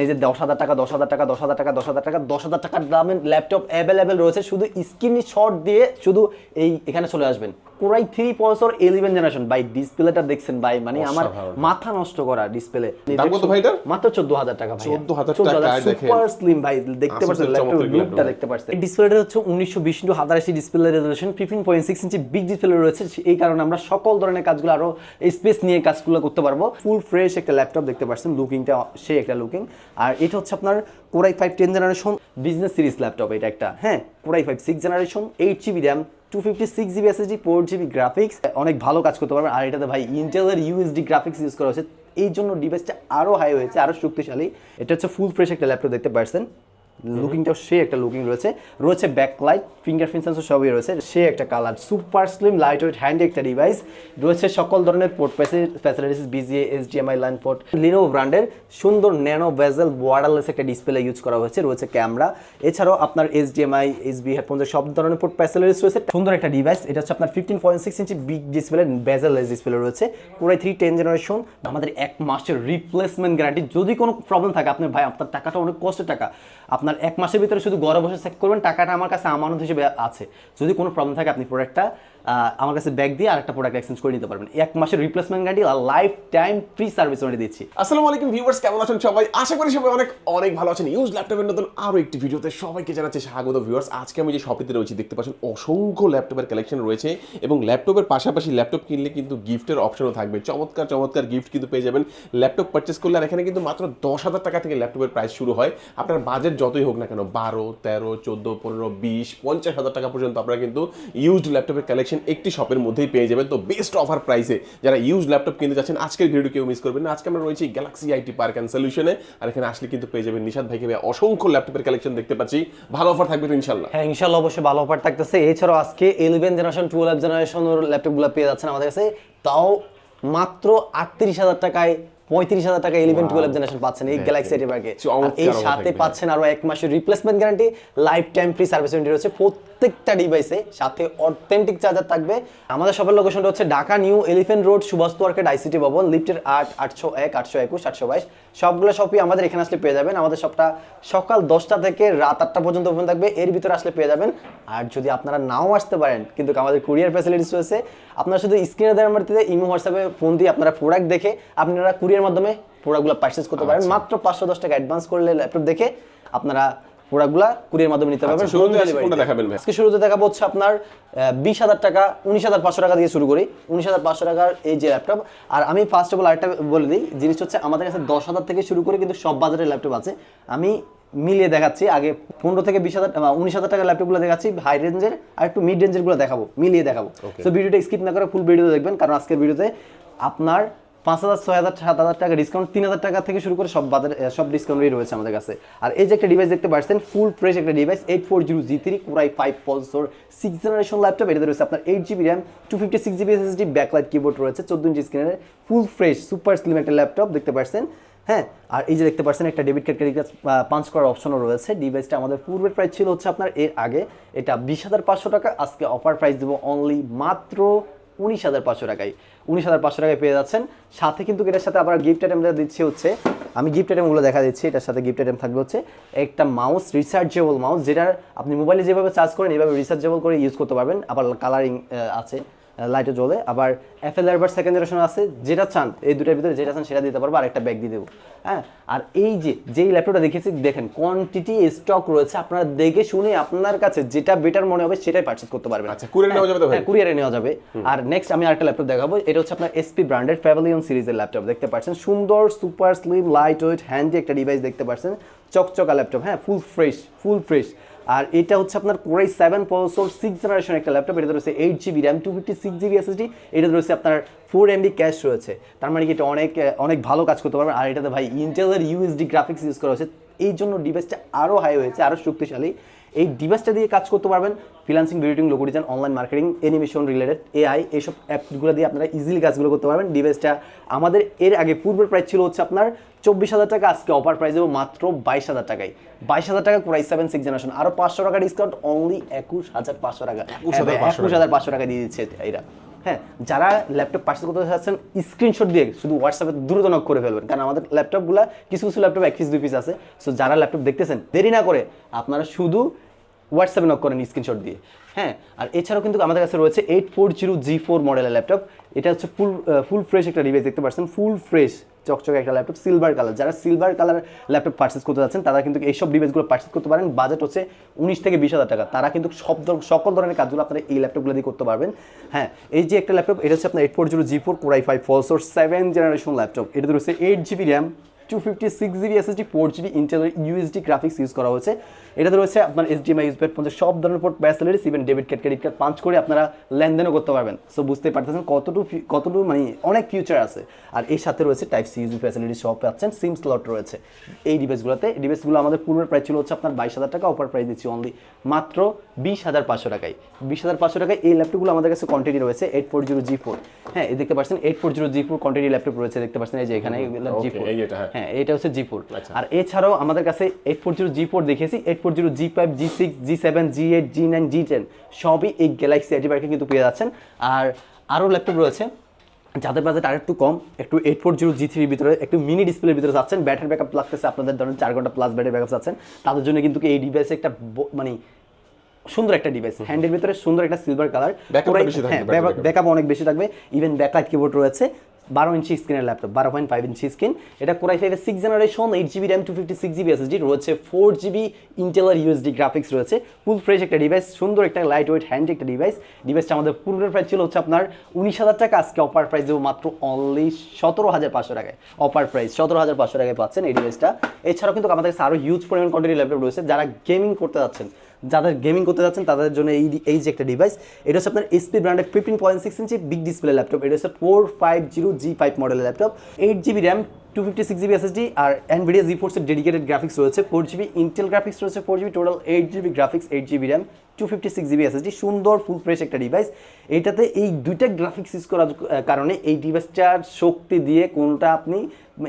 এই যে দশ হাজার টাকা দশ হাজার টাকা দশ হাজার টাকা দশ হাজার টাকা দশ হাজার টাকার দামের ল্যাপটপ অ্যাভেলেবেল রয়েছে। শুধু স্ক্রিন শট দিয়ে শুধু এই এখানে চলে আসবেন। Core i three processor eleven generation ভাই ডিসপ্লেটা দেখছেন ভাই মানে আমার মাথা নষ্ট করা ডিসপ্লে? মাত্র চোদ্দ হাজার টাকা ভাই 14,000 টাকায় দেখেন। সুপার স্লিম ভাই দেখতে পাচ্ছেন লুকটা দেখতে পাচ্ছেন। ডিসপ্লেটা হচ্ছে উনিশশো বিশ ইন্টু হাজার আশি display resolution fifteen point six inch big display রয়েছে। এই কারণে আমরা সকল ধরনের কাজগুলো আরও স্পেস নিয়ে কাজগুলো করতে পারব। ফুল ফ্রেশ একটা ল্যাপটপ দেখতে পাচ্ছেন। লুকিংটা সেই একটা লুকিং আর এটা হচ্ছে আপনার core i five ten generation business series laptop এটা একটা। হ্যাঁ core i five six generation eight GB RAM two fifty six GB SSD four GB graphics অনেক ভালো কাজ করতে পারবেন। আর এটাতে ভাই ইন্টেলের ইউএসডি গ্রাফিক্স ইউজ করা হয়েছে। এই জন্য ডিভাইসটা আরও হাই হয়েছে আরও শক্তিশালী। এটা হচ্ছে ফুল ফ্রেশ একটা ল্যাপটপ দেখতে পারছেন। লুকিংটাও সে একটা লুকিং রয়েছে। রয়েছে ব্যাকলাইট ফিঙ্গারপ্রিন্ট সেন্সর সবই রয়েছে। সে একটা colour super slim light weight hand একটা ডিভাইস রয়েছে সকল ধরনের port facilities VGA HDMI line port Lino ব্র্যান্ডের সুন্দর ন্যানো ভেজেল ওয়ারলেস একটা ডিসপ্লে ইউজ করা হয়েছে। রয়েছে ক্যামেরা এছাড়াও আপনার এইচডিএমআই এইচবি হেডফোন সব ধরনের পোর্ট ফ্যাসিলিটিস রয়েছে। সুন্দর একটা ডিভাইস এটা হচ্ছে আপনার fifteen point six inch big display bezelless display রয়েছে। পুরাই থ্রি টেন জেনারেশন আমাদের এক মাসের রিপ্লেসমেন্ট গ্যারান্টি যদি কোনো প্রবলেম থাকে আপনার ভাই, আপনার টাকাটা অনেক কষ্টের টাকা। আপনার এক মাসের ভিতরে শুধু ঘরে বসে চেক করবেন, টাকাটা আমার কাছে আমানত হিসেবে আছে। যদি কোনো প্রবলেম থাকে, আপনি প্রোডাক্টটা আমার কাছে ব্যাগ দিয়ে আরেকটা প্রোডাক্ট এক্সচেঞ্জ করে নিতে পারবেন। এক মাসের রিপ্লেসমেন্ট গ্যারান্টি আর লাইফ টাইম ফ্রি সার্ভিস আমরা দিচ্ছি। আসসালামু আলাইকুম ভিউয়ার্স কেমন আছেন সবাই? আশা করি সবাই অনেক অনেক ভালো আছেন। ইউজ ল্যাপটপের নতুন আরও একটি ভিডিওতে সবাইকে জানাচ্ছি স্বাগত ভিউয়ার্স আজকে আমি যে শপিতে রয়েছি, দেখতে পাচ্ছেন অসংখ্য ল্যাপটপের কালেকশন রয়েছে এবং ল্যাপটপের পাশাপাশি ল্যাপটপ কিনলে কিন্তু গিফটের অপশনও থাকবে। চমৎকার চমৎকার গিফট কিন্তু পেয়ে যাবেন। ল্যাপটপ পারচেস করলে আর এখানে কিন্তু মাত্র দশ হাজার টাকা থেকে ল্যাপটপের প্রাইস শুরু হয়। আপনার বাজেট যতই হোক না কেন, বারো, তেরো, চোদ্দ, পনেরো, বিশ, পঞ্চাশ হাজার টাকা পর্যন্ত আপনারা কিন্তু ইউজড ল্যাপটপের কালেকশন একটি শপের মধ্যেই পেয়ে যাবেন। তো বেস্ট অফার প্রাইসে যারা ইউজ ল্যাপটপ কিনতে যাচ্ছেন আজকের ভিডিও কেউ মিস করবেন না। আজকে আমরা রয়েছি গ্যালাক্সি আইটি পার্ক অ্যান্ড সলিউশনে আর এখানে আসলে কিন্তু পেয়ে যাবেন নিশাদ ভাইকে ভাই অসংখ্য ল্যাপটপের কালেকশন দেখতে পাচ্ছি। ভালো অফার থাকবে তো ইনশাল্লাহ হ্যাঁ ইনশাল্লাহ অবশ্যই ভালো অফার থাকতেছে। এছাড়াও আজকে ইলেভেন জেনারেশন টুয়েলভ জেনারেশন ল্যাপটপগুলো পেয়ে যাচ্ছেন আমাদের কাছে। তাও মাত্র আটত্রিশ হাজার টাকায় পঁয়ত্রিশ হাজার টাকা ইলেভেন টুয়েলভ জেনারেশন পাচ্ছেন এই গ্যালাক্সি এটি ব্যাগে এই সাথে পাচ্ছেন আরও এক মাসের replacement guarantee life time free service warranty রয়েছে প্রত্যেকটা ডিভাইসে সাথে অথেন্টিক চার্জার থাকবে। আমাদের সবার লোকেশনটা হচ্ছে Dhaka new elephant road Subhash market ICT ভবন লিফটের আট আটশো এক আটশো একুশ আটশো বাইশ। সবগুলো শপই আমাদের এখানে আসলে পেয়ে যাবেন। আমাদের সবটা সকাল দশটা থেকে রাত আটটা পর্যন্ত ওপেন থাকবে। এর ভিতরে আসলে পেয়ে যাবেন। আর যদি আপনারা নাও আসতে পারেন কিন্তু আমাদের কুরিয়ার ফ্যাসিলিটিস রয়েছে আপনারা শুধু স্ক্রিনে দেওয়ার মাধ্যমে ইমো হোয়াটসঅ্যাপে ফোন দিয়ে আপনারা প্রোডাক্ট দেখে আপনারা কুরিয়ার মাধ্যমে প্রোডাক্টগুলো পারচেস করতে পারেন। মাত্র পাঁচশো দশ টাকা অ্যাডভান্স করলে ল্যাপটপ দেখে আপনারা প্রোডাক্টগুলো কুরিয়ার মাধ্যমে নিতে পারবেন। শুরুতে আজকে কোনটা দেখাবেন ভাই? আজকে শুরুতে দেখাবো হচ্ছে আপনার বিশ হাজার টাকা উনিশ হাজার পাঁচশো টাকা দিয়ে শুরু করি। উনিশ হাজার পাঁচশো টাকার এই যে ল্যাপটপ আর আমি ফার্স্ট অফ অল আরেকটা বলে দিই জিনিস হচ্ছে আমাদের কাছে দশ হাজার থেকে শুরু করে কিন্তু সব বাজারের ল্যাপটপ আছে। আমি মিলিয়ে দেখাচ্ছি আগে পনেরো থেকে বিশ হাজার উনিশ হাজার টাকার ল্যাপটপগুলো দেখাচ্ছি হাই রেঞ্জের আর একটু মিড রেঞ্জেরগুলো দেখাবো মিলিয়ে দেখাবো। তো ভিডিওটা স্কিপ না করে ফুল ভিডিও দেখবেন কারণ আজকের ভিডিওতে আপনার পাঁচ হাজার, ছয় হাজার, সাত হাজার টাকা ডিসকাউন্ট তিন হাজার টাকা থেকে শুরু করে সব বাজার সব ডিসকাউন্টই রয়েছে আমাদের কাছে। আর এই যে একটা ডিভাইস দেখতে পাচ্ছেন ফুল ফ্রেশ একটা device eight four zero G three core i five পলসোর six generation laptop এটাতে রয়েছে আপনার eight GB RAM two fifty six GB SSD backlight keyboard রয়েছে, চোদ্দ ইঞ্চি স্ক্রিনের ফুল ফ্রেশ সুপার স্লিম একটা ল্যাপটপ দেখতে পাচ্ছেন। হ্যাঁ আর এই যে দেখতে পাচ্ছেন, একটা debit card credit card punch করার অপশনও রয়েছে। ডিভাইসটা আমাদের পূর্বের প্রাইস ছিল হচ্ছে আপনার এর আগে, এটা বিশ হাজার পাঁচশো টাকা, আজকে অফার প্রাইস দেবো অনলি মাত্র উনিশ হাজার পাঁচশো টাকায়। উনিশ হাজার পাঁচশো টাকায় পেয়ে যাচ্ছেন। সাথে কিন্তু এটার সাথে আবার গিফট আইটেমটা দিচ্ছে হচ্ছে, আমি গিফট আইটেমগুলো দেখা দিচ্ছি, এটার সাথে গিফট আইটেম থাকবে হচ্ছে একটা মাউস রিচার্জেবল মাউস যেটা আপনি মোবাইলে যেভাবে চার্জ করেন এইভাবে রিচার্জেবল করে ইউজ করতে পারবেন। আবার কালারিং আছে। লাইটে জ্বলে। আবার এফএল এয়ারবার সেকেন্ড জেনারেশন আছে যেটা চান এই দুটার ভিতরে যেটা চান সেটা দিতে পারব আর একটা ব্যাগ দিয়ে দেবো। হ্যাঁ? আর এই যে যেই ল্যাপটপটা দেখেছি দেখেন কোয়ান্টিটি স্টক রয়েছে। আপনারা দেখে শুনে আপনার কাছে যেটা বেটার মনে হবে সেটাই পারচেস করতে পারবেন। আচ্ছা, courier নেওয়া যাবে তো হ্যাঁ, কুরিয়ারে নেওয়া যাবে। আর নেক্সট আমি আরেকটা ল্যাপটপ দেখাবো। এটা হচ্ছে আপনার এসপি ব্র্যান্ডের ফ্যাভেলিয়ন সিরিজের ল্যাপটপ দেখতে পাচ্ছেন? সুন্দর super slim light weight handy একটা ডিভাইস দেখতে পাচ্ছেন। চকচকা ল্যাপটপ হ্যাঁ ফুল ফ্রেশ ফুল ফ্রেশ আর এটা হচ্ছে আপনার core i seven processor six generation একটা ল্যাপটপ এটা রয়েছে eight GB RAM two fifty six GB SSD এটা রয়েছে আপনার ফোর এমবি ক্যাশ রয়েছে। তার মানে কি এটা অনেক অনেক ভালো কাজ করতে পারবেন আর এটাতে ভাই ইন্টেলের ইউএসডি গ্রাফিক্স ইউজ করা হয়েছে। এই জন্য ডিভাইসটা আরও হাই হয়েছে আরও শক্তিশালী। এই ডিভাইসটা দিয়ে কাজ করতে পারবেন। Freelancing ভিডিওটিং logo design online marketing animation related AI এইসব অ্যাপগুলো দিয়ে আপনারা ইজিলি কাজগুলো করতে পারবেন। ডিভাইসটা আমাদের এর আগে পূর্বের প্রাইস ছিল হচ্ছে আপনার চব্বিশ হাজার টাকা আজকে অফার প্রাইস দেবো মাত্র বাইশ হাজার টাকায়। বাইশ হাজার টাকা কোরাই সেভেন সিক্স জেনারেশন আরও পাঁচশো টাকা ডিসকাউন্ট অনলি একুশ হাজার পাঁচশো টাকা। একুশ হাজার পাঁচশো টাকা। দিয়ে দিচ্ছে এরা হ্যাঁ যারা ল্যাপটপ পার্সেল করতে চাচ্ছেন স্ক্রিনশট দিয়ে শুধু হোয়াটসঅ্যাপে দ্রুত নক করে ফেলবেন। কারণ আমাদের ল্যাপটপগুলো কিছু কিছু ল্যাপটপ এক পিস দুই পিস আছে। সো যারা ল্যাপটপ দেখতেছেন, দেরি না করে আপনারা শুধু হোয়াটসঅ্যাপে নক করেন স্ক্রিনশট দিয়ে। হ্যাঁ আর এছাড়াও কিন্তু আমাদের কাছে রয়েছে eight four zero G four মডেলের ল্যাপটপ এটা হচ্ছে ফুল ফুল ফ্রেশ একটা ডিভাইস দেখতে পাচ্ছেন ফুল ফ্রেশ চকচকে একটা ল্যাপটপ সিলভার কালার যারা সিলভার কালার ল্যাপটপ পার্চেস করতে যাচ্ছেন, তারা কিন্তু এইসব ডিভাইসগুলো পার্চেস করতে পারেন। বাজেট হচ্ছে উনিশ থেকে বিশ হাজার টাকা। তারা কিন্তু সব সকল ধরনের কাজগুলো আপনারা এই ল্যাপটপগুলো দিয়ে করতে পারবেন। হ্যাঁ এই যে একটা ল্যাপটপ এটা হচ্ছে আপনার eight four zero G four core i five four seven generation laptop এটাতে রয়েছে eight GB RAM two fifty six GB SSD four GB ইন্টেলের ইউএসডি গ্রাফিক্স ইউজ করা হয়েছে। এটাতে রয়েছে আপনার এসডিএমআই ইউজ পেড পর্যন্ত সব ধরনের port ব্যাসেলারিস even debit card credit card punch করে আপনারা লেনদেনও করতে পারবেন। সো বুঝতে পারতেছেন কতটুকু কতটুকু মানে অনেক ফিউচার আছে। আর এর সাথে রয়েছে টাইপ সি ইউজি ফ্যাসিলিটি সব পাচ্ছেন সিম স্লট রয়েছে। এই ডিভাইসগুলোতে ডিভাইসগুলো আমাদের পূর্বের প্রাইস ছিল হচ্ছে আপনার বাইশ হাজার টাকা অফার প্রাইস দিচ্ছি অনলি মাত্র বিশ হাজার পাঁচশো টাকায়। বিশ হাজার পাঁচশো টাকায় এই ল্যাপটপগুলো আমাদের কাছে কোয়ান্টিটি রয়েছে eight four zero G four হ্যাঁ দেখতে পাচ্ছেন eight four zero G four quantity laptop রয়েছে দেখতে পাচ্ছেন এই যে এখানে জি ফোর হ্যাঁ। হ্যাঁ এটা হচ্ছে জি ফোর আচ্ছা। আর এছাড়াও আমাদের কাছে eight four zero G four দেখেছি eight four zero G five G six G seven G eight G nine G ten সবই এই গ্যালাক্সি আইটি বাইকে কিন্তু পেয়ে যাচ্ছেন। আর আরও ল্যাপটপ রয়েছে যাদের বাজেট আর একটু কম একটু এইট ফোর জিরো জি থ্রির ভিতরে একটু মিনি ডিসপ্লের ভিতরে যাচ্ছেন। ব্যাটারি ব্যাকআপ লাগতেছে আপনাদের ধরেন চার ঘণ্টা প্লাস ব্যাটারি ব্যাকআপ যাচ্ছেন। তাদের জন্য কিন্তু এই ডিভাইসে একটা মানে সুন্দর একটা ডিভাইস হ্যান্ডের ভিতরে সুন্দর একটা সিলভার কালার। ব্যাকআপ অনেক বেশি থাকবে। ইভেন ব্যাকলাইট কিবোর্ড রয়েছে। বারো ইঞ্চি স্ক্রিনের ল্যাপটপ বারো পয়েন্ট ফাইভ ইঞ্চি স্ক্রিন এটা কোরাই ফাইভের six generation eight GB RAM two fifty six GB SSD রয়েছে ফোর জিবি ইন্টেলার ইউএসডি গ্রাফিক্স রয়েছে। ফুল ফ্রেশ একটা ডিভাইস সুন্দর একটা লাইট ওয়েট হ্যান্ড একটা ডিভাইস ডিভাইসটা আমাদের পূর্বের প্রাইস ছিল হচ্ছে আপনার উনিশ হাজার টাকা, আজকে অফার প্রাইস দেবো মাত্র অনলি সতেরো হাজার পাঁচশো টাকায়। অফার প্রাইস সতেরো হাজার পাঁচশো টাকায় পাচ্ছেন এই ডিভাইসটা এছাড়াও কিন্তু আমাদের কাছে আরও হিউজ পরিমাণ কোয়ান্টিটি ল্যাপটপ রয়েছে। যারা গেমিং করতে যাচ্ছেন যাদের গেমিং করতে যাচ্ছেন, তাদের জন্য এই এই যে একটা ডিভাইস এটা হচ্ছে আপনার এসপি ব্র্যান্ডের fifteen point six inch big display laptop এটা হচ্ছে four five zero G five মডেলের laptop eight GB RAM two fifty six GB SSD আর এনভিডিয়া জি ফোর্সের ডেডিকেটেড গ্রাফিক্স রয়েছে ফোর জিবি ইন্টেল গ্রাফিক্স রয়েছে four GB total eight GB graphics eight GB RAM two fifty six GB SSD সুন্দর full fresh একটা device এইটাতে এই দুইটা graphics use করার কারণে এই ডিভাইসটার শক্তি দিয়ে কোনটা আপনি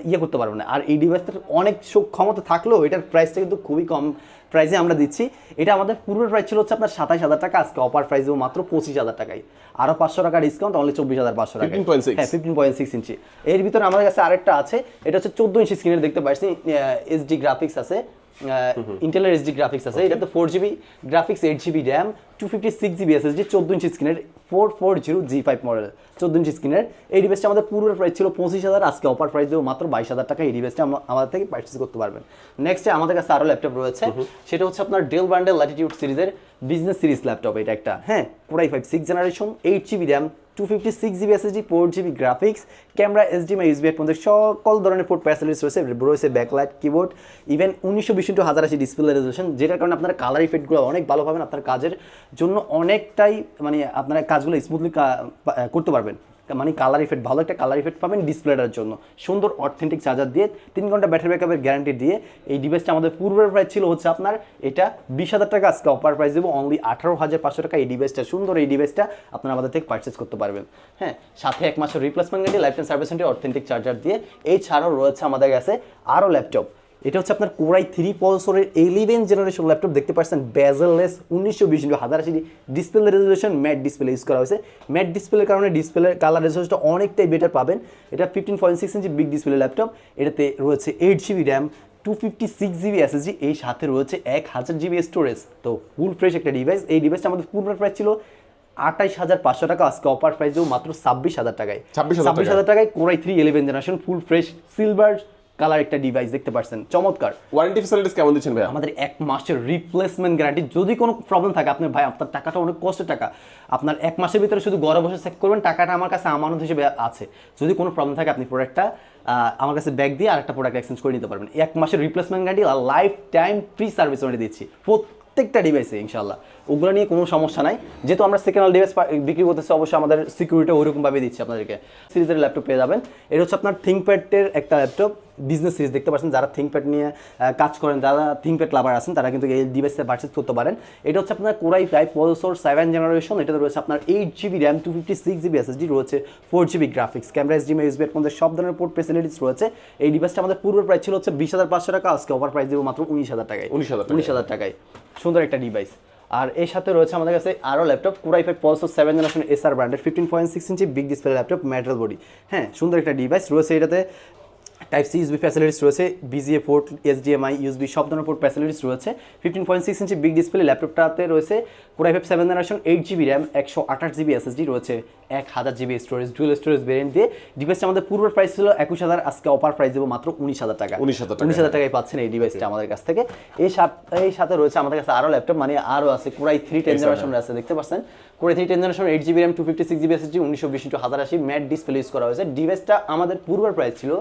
ইয়ে করতে পারবেন না। আর এই ডিভাইসটার অনেক ক্ষমতা থাকলেও এটার প্রাইসটা কিন্তু খুবই কম প্রাইসে আমরা দিচ্ছি। এটা আমাদের পূর্বের প্রাইস ছিল হচ্ছে আপনার সাতাশ হাজার টাকা আজকে অফার প্রাইস দেবো মাত্র পঁচিশ হাজার টাকায়। আরও পাঁচশো টাকা ডিসকাউন্ট অনলি চব্বিশ হাজার পাঁচশো টাকা হ্যাঁ ফিফটিন পয়েন্ট সিক্স ইঞ্চি এর ভিতরে আমাদের কাছে আরেকটা আছে এটা হচ্ছে চোদ্দ ইঞ্চি স্ক্রিনের দেখতে পাচ্ছি এইচডি গ্রাফিক্স আছে। ইন্টেলের এইচডি গ্রাফিক্স আছে। এটাতে four GB graphics eight GB RAM two fifty six GB SSD চোদ্দ ইঞ্চি স্ক্রিনের four four zero G five model চোদ্দ ইঞ্চি স্ক্রিনের এই ডিভাইসটা আমাদের পূর্বের প্রাইস ছিল পঁচিশ হাজার আজকে অফার প্রাইস দেবো মাত্র বাইশ হাজার টাকা। এই ডিভাইসটা আমা- আমাদের থেকে পার্চেস করতে পারবেন। নেক্সটে আমাদের কাছে আরও ল্যাপটপ রয়েছে। সেটা হচ্ছে আপনার ডেল ব্র্যান্ডের ল্যাটিটিউড সিরিজের বিজনেস সিরিজ ল্যাপটপ এটা একটা। হ্যাঁ পুরাই five six generation eight GB RAM two fifty six GB SSD four GB graphics camera HDMI USB মধ্যে সকল ধরনের পোর্ট ফ্যাসিলিটিস রয়েছে রয়েছে ব্যাকলাইট কিবোর্ড ইভেন উনিশশো বিশ ইন্টু হাজার আশি ডিসপ্লে রেজলিউশন যেটার কারণে আপনার কালার ইফেক্টগুলো অনেক ভালো পাবেন, আপনার কাজের জন্য অনেকটাই মানে আপনারা কাজগুলো স্মুথলি করতে পারবেন। মানে কালার ইফেক্ট ভালো একটা কালার ইফেক্ট পাবেন ডিসপ্লেটার জন্য। সুন্দর অথেন্টিক চার্জার দিয়ে তিন ঘণ্টা ব্যাটারি ব্যাকআপের গ্যারান্টি দিয়ে এই ডিভাইসটা আমাদের পূর্বের প্রাইস ছিল হচ্ছে আপনার এটা বিশ হাজার টাকা, আজকে অফার প্রাইস দেবো অনলি আঠারো হাজার পাঁচশো টাকা। এই ডিভাইসটা সুন্দর এই ডিভাইসটা আপনারা আমাদের থেকে পারচেস করতে পারবেন। হ্যাঁ সাথে এক মাসের replacement guarantee life time service authentic charger দিয়ে। এছাড়াও রয়েছে আমাদের কাছে আরও ল্যাপটপ এটা হচ্ছে আপনার কোরাই থ্রি পলসরের ইলেভেন জেনারেশন ল্যাপটপ দেখতে পাচ্ছেন বেজেললেস উনিশশো বিশ ইন্টু হাজার আশি display resolution matte display use করা হয়েছে। ম্যাট ডিসপ্লের কারণে ডিসপ্লের কালার রেজলিউশনটা অনেকটাই বেটার পাবেন। এটা fifteen point six inch big display laptop এটাতে রয়েছে eight GB RAM two fifty six GB SSD এই সাথে রয়েছে এক হাজার জিবি স্টোরেজ তো ফুল ফ্রেশ একটা ডিভাইস এই ডিভাইসটা আমাদের পূর্বের প্রাইস ছিল আঠাইশ হাজার পাঁচশো টাকা। আজকে অফার প্রাইস দেবো মাত্র ছাব্বিশ হাজার টাকায়। ছাব্বিশ হাজার টাকায়। Core i three eleven generation full fresh silver colour একটা ডিভাইস দেখতে পাচ্ছেন চমৎকার। ওয়ারেন্টি ফ্যাসিলিটিস কেমন দিচ্ছেন ভাইয়া? আমাদের এক মাসের রিপ্লেসমেন্ট গ্যারান্টি যদি কোনো প্রবলেম থাকে আপনার ভাই আপনার টাকাটা অনেক কষ্টের টাকা। আপনার এক মাসের ভিতরে শুধু ঘরে বসে চেক করবেন টাকাটা আমার কাছে আমানত হিসেবে আছে। যদি কোনো প্রবলেম থাকে আপনি প্রোডাক্টটা আমার কাছে ব্যাগ দিয়ে আরেকটা প্রোডাক্ট এক্সচেঞ্জ করে নিতে পারবেন। এক মাসের রিপ্লেসমেন্ট গ্যারান্টি আর life time free service warranty দিচ্ছি। প্রত্যেকটা ডিভাইসে ইনশাল্লাহ ওগুলো নিয়ে কোনো সমস্যা নাই। যেহেতু আমরা সেকেন্ড হ্যান্ড ডিভাইস বিক্রি করতেছি অবশ্যই আমাদের সিকিউরিটি ওইরকমভাবে দিচ্ছি আপনাদেরকে। সিরিজের ল্যাপটপ পেয়ে যাবেন। এটা হচ্ছে আপনার থিঙ্কপ্যাডের একটা ল্যাপটপ বিজনেস সিরিজ দেখতে পাচ্ছেন? যারা থিঙ্কপ্যাড নিয়ে কাজ করেন যারা থিঙ্কপ্যাড লাভার আছেন তারা কিন্তু এই ডিভাইসে পারচেস করতে পারেন। এটা হচ্ছে আপনার কোরাই ফাইভ পলসোর সেভেন জেনারেশন এটাতে রয়েছে আপনার eight GB RAM two fifty six GB SSD রয়েছে ফোর জিবি গ্রাফিক্স ক্যামেরা এস জিমে ইউসবি এর মধ্যে সব ধরনের পোর্ট ফেসিলিটিস রয়েছে। এই ডিভাইসটা আমাদের পূর্বের প্রাইস ছিল হচ্ছে বিশ হাজার পাঁচশো টাকা আজকে ওভার প্রাইস দেবো মাত্র উনিশ হাজার টাকায়। 19,000 টাকায়। উনিশ হাজার টাকায়। সুন্দর একটা ডিভাইস আর এর সাথে রয়েছে আমাদের কাছে আরও laptop core i five পলসো seven generation S আর ব্র্যান্ডের fifteen point six inch big display laptop metal body হ্যাঁ সুন্দর একটা ডিভাইস রয়েছে এটাতে। টাইপ সি ইউসবি ফ্যাসিলিটিস রয়েছে বিজিএ পোর্ট এসডিএমআই ইউসবি সব ধরনের পোর্ট ফ্যাসিলিটিস রয়েছে। Fifteen point six inch big display ল্যাপটপটাতে রয়েছে। Core i five seven generation eight GB RAM একশো আঠাশ জিবি এসএসডি রয়েছে এক হাজার GB storage dual storage variant দিয়ে। ডিভাইসটা আমাদের পূর্বের প্রাইস ছিল একুশ হাজার আজকে অফার প্রাইস দেবো মাত্র উনিশ হাজার টাকা। 19,000 টাকা। উনিশ হাজার টাকায় পাচ্ছেন এই ডিভাইসটা আমাদের কাছ থেকে। এই সাথে এই সাথে রয়েছে আমাদের কাছে আরও ল্যাপটপ মানে আরও আছে কোরাই থ্রি টেন জেনারেশন আছে দেখতে পাচ্ছেন? Core i three ten generation eight GB RAM two fifty six GB SSD উনিশশো বিশ ইন্টু হাজার আশি ম্যাট ডিসপ্লে ইউজ করা হয়েছে। ডিভাইসটা আমাদের পূর্বের প্রাইস ছিল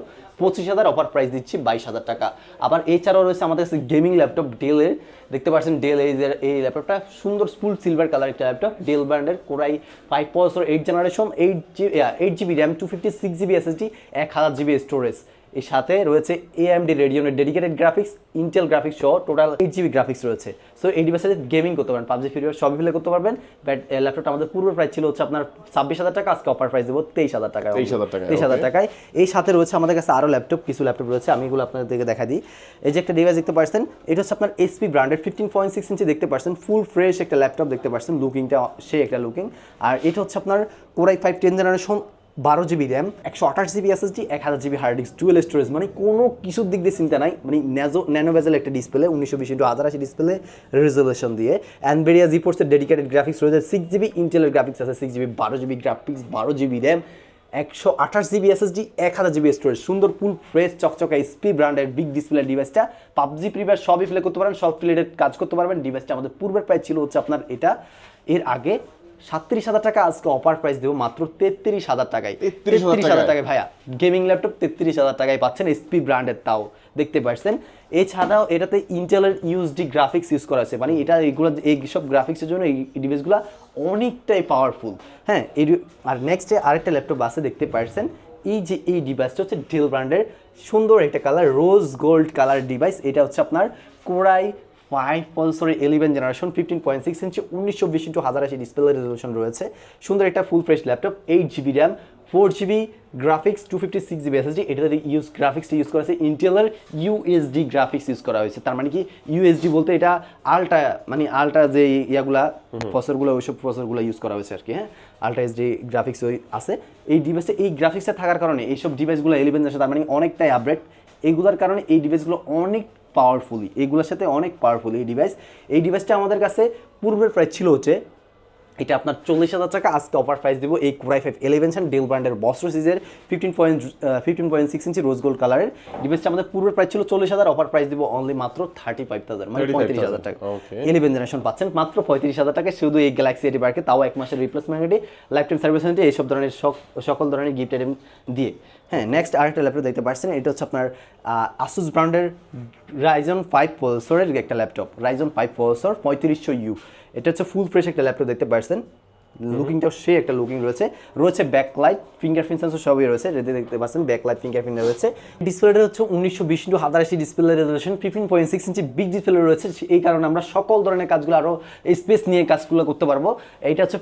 পঁচিশ হাজার অফার প্রাইস দিচ্ছি বাইশ হাজার টাকা। আবার এছাড়াও রয়েছে আমাদের কাছে গেমিং ল্যাপটপ ডেলের দেখতে পাচ্ছেন ডেল এই এই ল্যাপটপটা সুন্দর ফুল সিলভার কালার একটা ল্যাপটপ ডেল ব্র্যান্ডের core i five পলসর eight generation eight G eight GB RAM two fifty six GB SSD এক হাজার জিবি স্টোরেজ এর সাথে রয়েছে এএমডি রেডিয়নের ডেডিকেটেড গ্রাফিক্স ইন্টেল গ্রাফিক্স সহ টোটাল এইট জিবি গ্রাফিক্স রয়েছে। সো এই ডিভাইসে গেমিং করতে পারেন পাবজি ফ্রি সবই ফেলে করতে পারবেন। বাট ল্যাপটপটা আমাদের পূর্ব প্রাইস ছিল হচ্ছে আপনার ছাব্বিশ হাজার টাকা আজকে অফার প্রাইস দেবো তেইশ হাজার টাকা 23,000 টাকায়, তেইশ হাজার টাকায়। এই সাথে রয়েছে আমাদের কাছে আরও ল্যাপটপ কিছু ল্যাপটপ রয়েছে আমি এগুলো আপনাদেরকে দেখা দিই। এই যে একটা ডিভাইস দেখতে পাচ্ছেন এটা হচ্ছে আপনার এসপি ব্র্যান্ডের ফিফটিন পয়েন্ট সিক্স ইঞ্চি দেখতে পাচ্ছেন ফুল ফ্রেশ একটা ল্যাপটপ দেখতে পাচ্ছেন লুকিংটা সে একটা লুকিং আর এটা হচ্ছে আপনার core i five ten generation বারো জিবি র্যাম, একশো আঠাশ জিবি এসএসডি এক হাজার GB hard disk dual storage মানে কোনো কিছুর দিক দিয়ে চিন্তা নাই। মানে ন্যাজো ন্যানো বেজেল একটা ডিসপ্লে উনিশশো বিশ ইন্টু হাজার আশি ডিসপ্লে রেজলিউশন দিয়ে। অ্যানবেরিয়া জিপোর্সের ডেডিকেটেড গ্রাফিক্স রয়েছে সিক্স জিবি ইন্টেলের গ্রাফিক্স আছে সিক্স জিবি, বারো জিবি গ্রাফিক্স বারো জিবি র্যাম, একশো আঠাশ জিবি এস এসএসডি এক হাজার জিবি স্টোরেজ সুন্দর ফুল ফ্রেশ চকচকা স্পি ব্র্যান্ডের বিগ ডিসপ্লে ডিভাইসটা পাবজি প্রিভিয়ার সবই ফেলে করতে পারেন সব রিলেটেড কাজ করতে পারবেন। ডিভাইসটা আমাদের পূর্বের প্রায় ছিল হচ্ছে আপনার এটা। এর আগে সাতত্রিশ হাজার টাকা আজকে অফার প্রাইস দেবো মাত্র তেত্রিশ হাজার টাকায়। তেত্রিশ হাজার টাকায়? ভাইয়া গেমিং ল্যাপটপ তেত্রিশ হাজার টাকায় পাচ্ছেন এসপি ব্র্যান্ডের তাও দেখতে পাচ্ছেন। এছাড়াও এটাতে ইন্টেলের ইউএসডি গ্রাফিক্স ইউজ করা আছে মানে এটা এইগুলো এইসব গ্রাফিক্সের জন্য এই ডিভাইসগুলো অনেকটাই পাওয়ারফুল হ্যাঁ এই আর নেক্সটে আরেকটা ল্যাপটপ আছে দেখতে পাচ্ছেন। এই যে এই ডিভাইসটা হচ্ছে ডেল ব্র্যান্ডের সুন্দর একটা colour rose gold colour device এটা হচ্ছে আপনার core i five পলসরের eleven generation fifteen point six inch উনিশশো বিশ ইন্টু হাজার আশি ডিসপ্লে রেজলিউশন রয়েছে। সুন্দর একটা full fresh laptop eight GB RAM four GB graphics two fifty six GB SSD এটাতে ইউজ গ্রাফিক্সটা ইউজ করা হয়েছে। ইন্টেলের ইউএসডি গ্রাফিক্স ইউজ করা হয়েছে। তার মানে কি ইউএসডি বলতে এটা আলট্রা মানে আলটা যে ইয়াগুলা ফসরগুলো ওইসব ফসরগুলো ইউজ করা হয়েছে আর কি হ্যাঁ? আলট্রা এসডি গ্রাফিক্স ওই আছে। এই ডিভাইসটা এই গ্রাফিক্সটা থাকার কারণে এইসব ডিভাইসগুলো ইলেভেন জেনারেশন তার মানে অনেকটাই আপডেট এইগুলোর কারণে এই ডিভাইসগুলো অনেক পাওয়ারফুলি এগুলোর সাথে অনেক পাওয়ারফুল এই ডিভাইস এই ডিভাইসটা আমাদের কাছে পূর্বের প্রাইস ছিল হচ্ছে এটা আপনার চল্লিশ হাজার টাকা আজকে অফার প্রাইস দেবো এই কোরাই ফাইভ ইলেভেন ডেল ব্র্যান্ডের বস্ত্র সিজের fifteen point fifteen point six inch rose gold কালারের ডিভাইসটা আমাদের পূর্বের প্রাইস ছিল চল্লিশ হাজার অফার প্রাইস দেবো অনলি মাত্র থার্টি ফাইভ থাউজেন্ড মানে পঁয়ত্রিশ হাজার টাকা. ইলেভেন জেনারেশন পাচ্ছেন মাত্র পঁয়ত্রিশ হাজার টাকা শুধু এই গ্যালাক্সি এটি বার্কে তাও এক মাসের replacement ready life time service warranty এইসব ধরনের সক- সকল ধরনের গিফট আইটেম দিয়ে। হ্যাঁ নেক্সট আরেকটা ল্যাপটপ দেখতে পাচ্ছেন, এটা হচ্ছে আপনার আসুস ব্র্যান্ডের রাইজন ফাইভ পোলসরের একটা ল্যাপটপ রাইজন ফাইভ পোলসর পঁয়ত্রিশশো ইউ এটা হচ্ছে ফুল ফ্রেশ একটা ল্যাপটপ দেখতে পাচ্ছেন। লুকিংটাও সে একটা লুকিং রয়েছে। রয়েছে ব্যাকলাইট ফিঙ্গারপ্রিন্ট সেন্সর সবই রয়েছে। যেটা দেখতে পাচ্ছেন ব্যাকলাইট ফিঙ্গারপ্রিন্ট রয়েছে। ডিসপ্লেটা হচ্ছে উনিশশো বিশ ইন্টু হাজার আশি display resolution fifteen point six inch big display রয়েছে। এই কারণে আমরা সকল ধরনের কাজগুলো আরও স্পেস নিয়ে কাজগুলো করতে পারব। এইটা হচ্ছে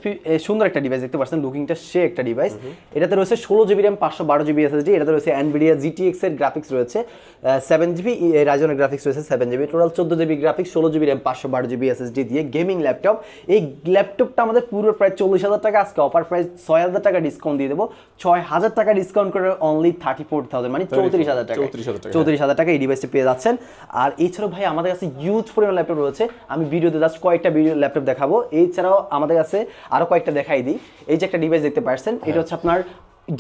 সুন্দর একটা ডিভাইস দেখতে পাচ্ছেন লুকিংটা সে একটা ডিভাইস এটাতে রয়েছে ষোলো জিবি র্যাম পাঁচশো বারো জিবি এসএসডি এটাতে রয়েছে অ্যানভিডিয়া জিটিএক্স এর গ্রাফিক্স রয়েছে। সেভেন জিবি রাইজনের গ্রাফিক্স রয়েছে সেভেন জিবি টোটাল চোদ্দ জিবি গ্রাফিক্স ষোলো জিবি র্যাম পাঁচশো বারো জিবি এসএসডি দিয়ে গেমিং ল্যাপটপ এই ল্যাপটপটা আমাদের পুরো প্রায় চল্লিশ হাজার টাকা আজকে অফার প্রাইস ছয় হাজার টাকা ডিসকাউন্ট দিয়ে দেবো। ছয় হাজার টাকা ডিসকাউন্ট করে অনলি থার্টি ফোর থাউজেন্ড মানে চৌত্রিশ হাজার টাকা। চৌত্রিশ হাজার টাকা। এই ডিভাইসটা পেয়ে যাচ্ছেন। আর এছাড়াও ভাই আমাদের কাছে ইউজ পরিমাণ ল্যাপটপ রয়েছে। আমি ভিডিওতে জাস্ট কয়েকটা ভিডিও ল্যাপটপ দেখাবো। এছাড়াও আমাদের কাছে আরও কয়েকটা দেখাই দিই। এই যে একটা ডিভাইস দেখতে পাচ্ছেন এটা হচ্ছে আপনার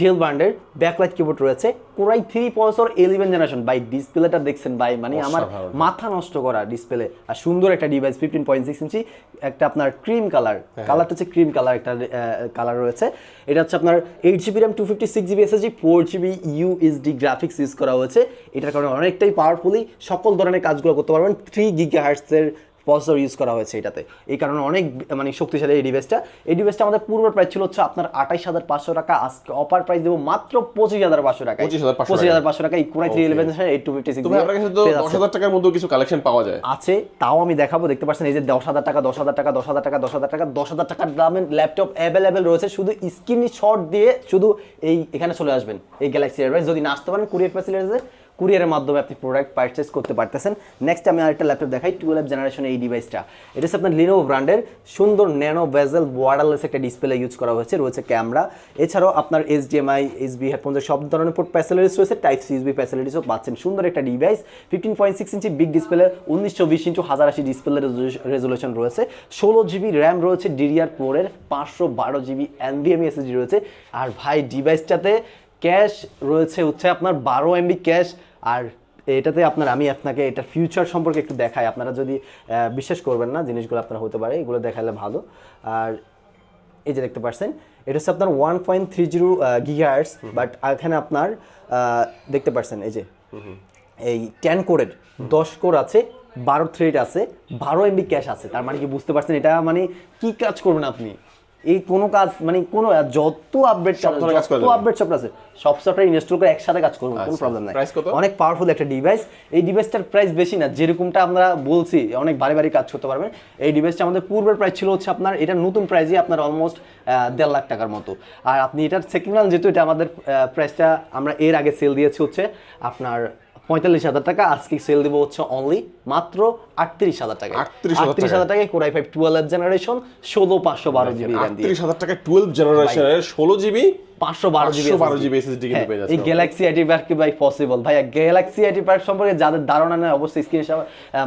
ডেল ব্র্যান্ডের ব্যাকলাইট কিবোর্ড রয়েছে। কোরাই থ্রি পলসর ইলেভেন জেনারেশন বাই ডিসপ্লেটা দেখছেন ভাই মানে আমার মাথা নষ্ট করা ডিসপ্লে আর সুন্দর একটা device fifteen point six inch একটা আপনার ক্রিম কালার কালারটা হচ্ছে ক্রিম কালার একটা কালার রয়েছে। এটা হচ্ছে আপনার eight GB RAM two fifty six GB SSD four GB UHD graphics use করা হয়েছে। এটার কারণে অনেকটাই পাওয়ারফুলি সকল ধরনের কাজগুলো করতে পারবেন। থ্রি গিগা হার্টসের প্রসেসর ইউজ করা হয়েছে এটাতে। এই কারণে অনেক মানে শক্তিশালী এই ডিভাইসটা এই ডিভাইসটা আমাদের পূর্বের প্রাইস ছিল হচ্ছে আপনার আঠাইশ হাজার পাঁচশো টাকা। আজকে অফার প্রাইস দেবো মাত্র পঁচিশ হাজার পাঁচশো টাকা পঁচিশ হাজার পাঁচশো টাকা এই Core i three eleven eight two fifty six আপনার কাছে তো দশ হাজার টাকার মধ্যেও কিছু কালেকশন পাওয়া যায়। আছে তাও আমি দেখাবো দেখতে পাচ্ছেন এই যে দশ হাজার টাকা দশ হাজার টাকা দশ হাজার টাকা দশ হাজার টাকা দশ হাজার টাকার দামের ল্যাপটপ অ্যাভেলেবেল রয়েছে। শুধু স্ক্রিন শট দিয়ে শুধু এই এখানে চলে আসবেন এই গ্যালাক্সি এয়ারওয়েজ যদি না আসতে পারেন কুরিয়ার ফ্যাসিলিটিসে কুরিয়ারের মাধ্যমে আপনি প্রোডাক্ট পারচেস করতে পারতেছেন। নেক্সট আমি আরেকটা ল্যাপটপ দেখাই টুয়েলভ জেনারেশন এই ডিভাইসটা এটা হচ্ছে আপনার লিনোভো ব্র্যান্ডের সুন্দর ন্যানো ভেজেল ওয়ারলেস একটা ডিসপ্লে ইউজ করা হয়েছে, রয়েছে ক্যামেরা এছাড়াও আপনার এইচডিএমআই এসবি হেডফোনের সব ধরনের পোর্ট ফ্যাসিলিটিস রয়েছে টাইপ সি ইউসবি ফ্যাসিলিটিসও পাচ্ছেন। সুন্দর একটা device fifteen point six inch big display উনিশশো বিশ ইঞ্চু হাজার আশি ডিসপ্লে রেজলিউশন রয়েছে। ষোলো জিবি র্যাম রয়েছে ডিডিআর ফোরের পাঁচশো বারো জিবি এনভিএমই এসএসডি রয়েছে। আর ভাই ডিভাইসটাতে ক্যাশ রয়েছে হচ্ছে আপনার বারো এমবি ক্যাশ আর এটাতে আপনার আমি আপনাকে এটার ফিউচার সম্পর্কে একটু দেখাই। আপনারা যদি বিশ্বাস করবেন না জিনিসগুলো আপনার হতে পারে এগুলো দেখালে ভালো। আর এই যে দেখতে পাচ্ছেন এটা হচ্ছে আপনার one point three zero gigahertz but এখানে আপনার দেখতে পাচ্ছেন এই যে এই টেন কোরের দশ কোর আছে বারো থ্রেড আছে বারো এমবি ক্যাশ আছে। তার মানে কি বুঝতে পারছেন এটা মানে কি কাজ করবেন আপনি? এই কোনো কাজ মানে কোনো যত আপডেট যত আপডেট সব আছে সব সফটওয়্যার ইনস্টল করে একসাথে কাজ করবেন কোনো আচ্ছা। প্রবলেম নাই। অনেক পাওয়ারফুল একটা ডিভাইস এই ডিভাইসটার প্রাইস বেশি না যেরকমটা আমরা বলছি অনেক ভারী ভারী কাজ করতে পারবেন। এই ডিভাইসটা আমাদের পূর্বের প্রাইস ছিল হচ্ছে আপনার এটা নতুন প্রাইসই আপনার অলমোস্ট দেড় লাখ টাকার মতো। আর আপনি এটার সেকেন্ড হ্যান্ড যেহেতু এটা আমাদের প্রাইসটা আমরা এর আগে সেল দিয়েছি হচ্ছে আপনার পঁয়তাল্লিশ হাজার টাকা আজকে সেল দিব হচ্ছে অনলি মাত্র আটত্রিশ হাজার টাকা 38,000 আটত্রিশ হাজার টাকায় কোরাই ফাইভ টুয়েলভ জেনারেশন ষোলো পাঁচশো বারো জিবি আটত্রিশ হাজার টাকা টুয়েলভ জেনারেশনের ষোলো জিবি পাঁচশো বারো জিবি 512 GB SSD কিন্তু পেয়ে যাচ্ছে। এই গ্যালাক্সি আইটি পার্ক কি ভাই পসিবল ভাই গ্যালাক্সি আইটি পার্ক সম্পর্কে যাদের ধারণা নেই অবশ্যই স্ক্রিনে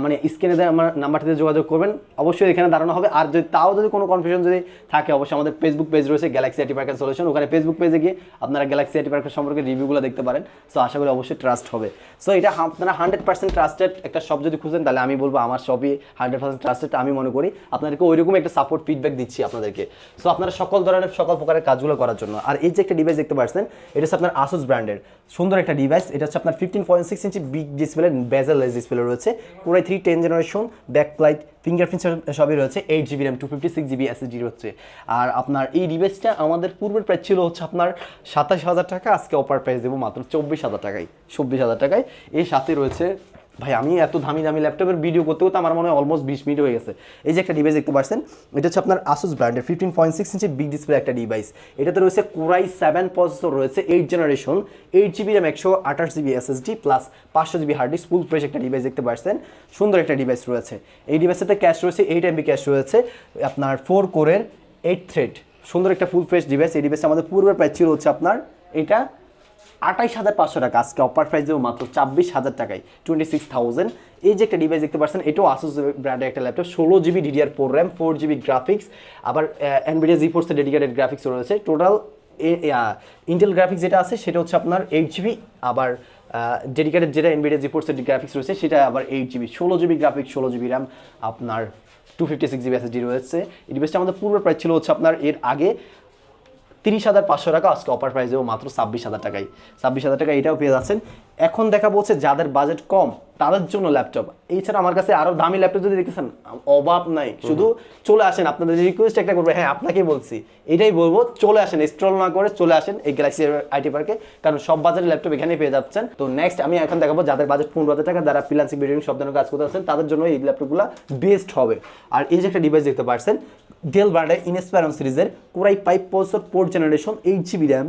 মানে স্ক্রিনে আমার নাম্বারটিতে যোগাযোগ করবেন। অবশ্যই এখানে ধারণা হবে। আর যদি তাও যদি কোনো কনফিউশন যদি থাকে অবশ্যই আমাদের ফেসবুক পেজ রয়েছে গ্যালাক্সি আইটি পার্কের সলিউশন ওখানে ফেসবুক পেজে গিয়ে আপনারা গ্যালাক্সি আইটি পার্কের সম্পর্কে রিভিউগুলো দেখতে পারেন। সো আশা করি অবশ্যই ট্রাস্ট হবে। সো এটা আপনারা হান্ড্রেড পার্সেন্ট ট্রাস্টেড একটা শপ যদি খুঁজেন তাহলে আমি বলব আমার সবই হান্ড্রেড পার্সেন্ট ট্রাস্টেড আমি মনে করি আপনাদেরকে ওইরকম একটা সাপোর্ট ফিডব্যাক দিচ্ছি আপনাদেরকে। সো আপনারা সকল ধরনের, সকল প্রকারের কাজগুলো করার জন্য। আর এই যে একটা ডিভাইস দেখতে পাচ্ছেন, এটা হচ্ছে আপনার আসুস ব্র্যান্ডের সুন্দর একটা ডিভাইস এটা হচ্ছে আপনার fifteen point six inch big display bezelless display রয়েছে। Core i three ten generation backlight fingerprint সবই রয়েছে। Eight GB RAM two fifty six GB S SSD হচ্ছে আর আপনার এই ডিভাইসটা আমাদের পূর্বের প্রাইস ছিল হচ্ছে আপনার সাতাশ হাজার টাকা। আজকে অপার প্রাইস দেবো মাত্র চব্বিশ হাজার টাকায়। চব্বিশ হাজার টাকায়। এর সাথে রয়েছে ভাই, আমি এত দামি দামি ল্যাপটপের ভিডিও করতে করতে আমার মনে হয় অলমোস্ট বিশ মিনিট হয়ে গেছে। এই যে একটা ডিভাইস দেখতে পাচ্ছেন, এটা হচ্ছে আপনার আসুস ব্র্যান্ডের fifteen point six inch big display একটা ডিভাইস এটাতে রয়েছে কোরাই সেভেন প্রসেসর রয়েছে eight generation eight GB RAM একশো আঠাশ জিবি এসএসডি প্লাস পাঁচশো GB hard disk full fresh একটা ডিভাইস দেখতে পাচ্ছেন। সুন্দর একটা ডিভাইস রয়েছে। এই ডিভাইসটাতে ক্যাশ রয়েছে এইট এমবি ক্যাশ রয়েছে, আপনার ফোর কোরের এইট থ্রেড সুন্দর একটা ফুল ফ্রেশ ডিভাইস এই ডিভাইসটা আমাদের পূর্বের প্রাইস ছিল হচ্ছে আপনার, এটা আঠাইশ হাজার পাঁচশো টাকা। আজকে অফার প্রাইস দেবো মাত্র ছাব্বিশ হাজার টাকায় টোয়েন্টি সিক্স থাউজেন্ড এই যে একটা ডিভাইস দেখতে পাচ্ছেন, এটাও আসুস ব্র্যান্ডের একটা ল্যাপটপ ষোলো GB DDR four RAM four GB graphics আবার এনভিডিয়া জি ফোর্সের ডেডিকেটেড গ্রাফিক্স রয়েছে। টোটাল ইন্টেল গ্রাফিক্স যেটা আছে, সেটা হচ্ছে আপনার এইট জিবি আবার ডেডিকেটেড যেটা এনভিডিয়া জি ফোর্সের গ্রাফিক্স রয়েছে, সেটা আবার এইট জিবি ষোলো জিবি গ্রাফিক্স ষোলো জিবি র্যাম আপনার two fifty six GB SSD রয়েছে। এই ডিভাইসটা আমাদের পূর্বের প্রাইস ছিল হচ্ছে আপনার এর আগে তিরিশ হাজার পাঁচশো টাকা আজকে অফার প্রাইস দেবো মাত্র ছাব্বিশ হাজার টাকায়। ছাব্বিশ হাজার টাকা এটাও পেয়ে যাচ্ছেন। এখন দেখা বলছে যাদের বাজেট কম তাদের জন্য ল্যাপটপ এছাড়া আমার কাছে আরও দামি ল্যাপটপ যদি দেখতেছেন অভাব নাই। শুধু চলে আসেন আপনাদের রিকোয়েস্ট একটা করবে হ্যাঁ আপনাকেই বলছি। এটাই বলব চলে আসেন স্ট্রল না করে চলে আসেন এই গ্যালাক্সি আইটি পার্কে কারণ সব বাজারের ল্যাপটপ এখানেই পেয়ে যাচ্ছেন। তো নেক্সট আমি এখন দেখাবো যাদের বাজেট পনেরো হাজার টাকা যারা ফ্রিলান্সিং ভিডিও সব ধরনের কাজ করতে আছেন তাদের জন্য এই ল্যাপটপগুলো বেস্ট হবে। আর এই যে একটা ডিভাইস দেখতে পাচ্ছেন ডেল ব্র্যান্ডের ইনস্পায়রন সিরিজের Core i five processor four generation eight GB RAM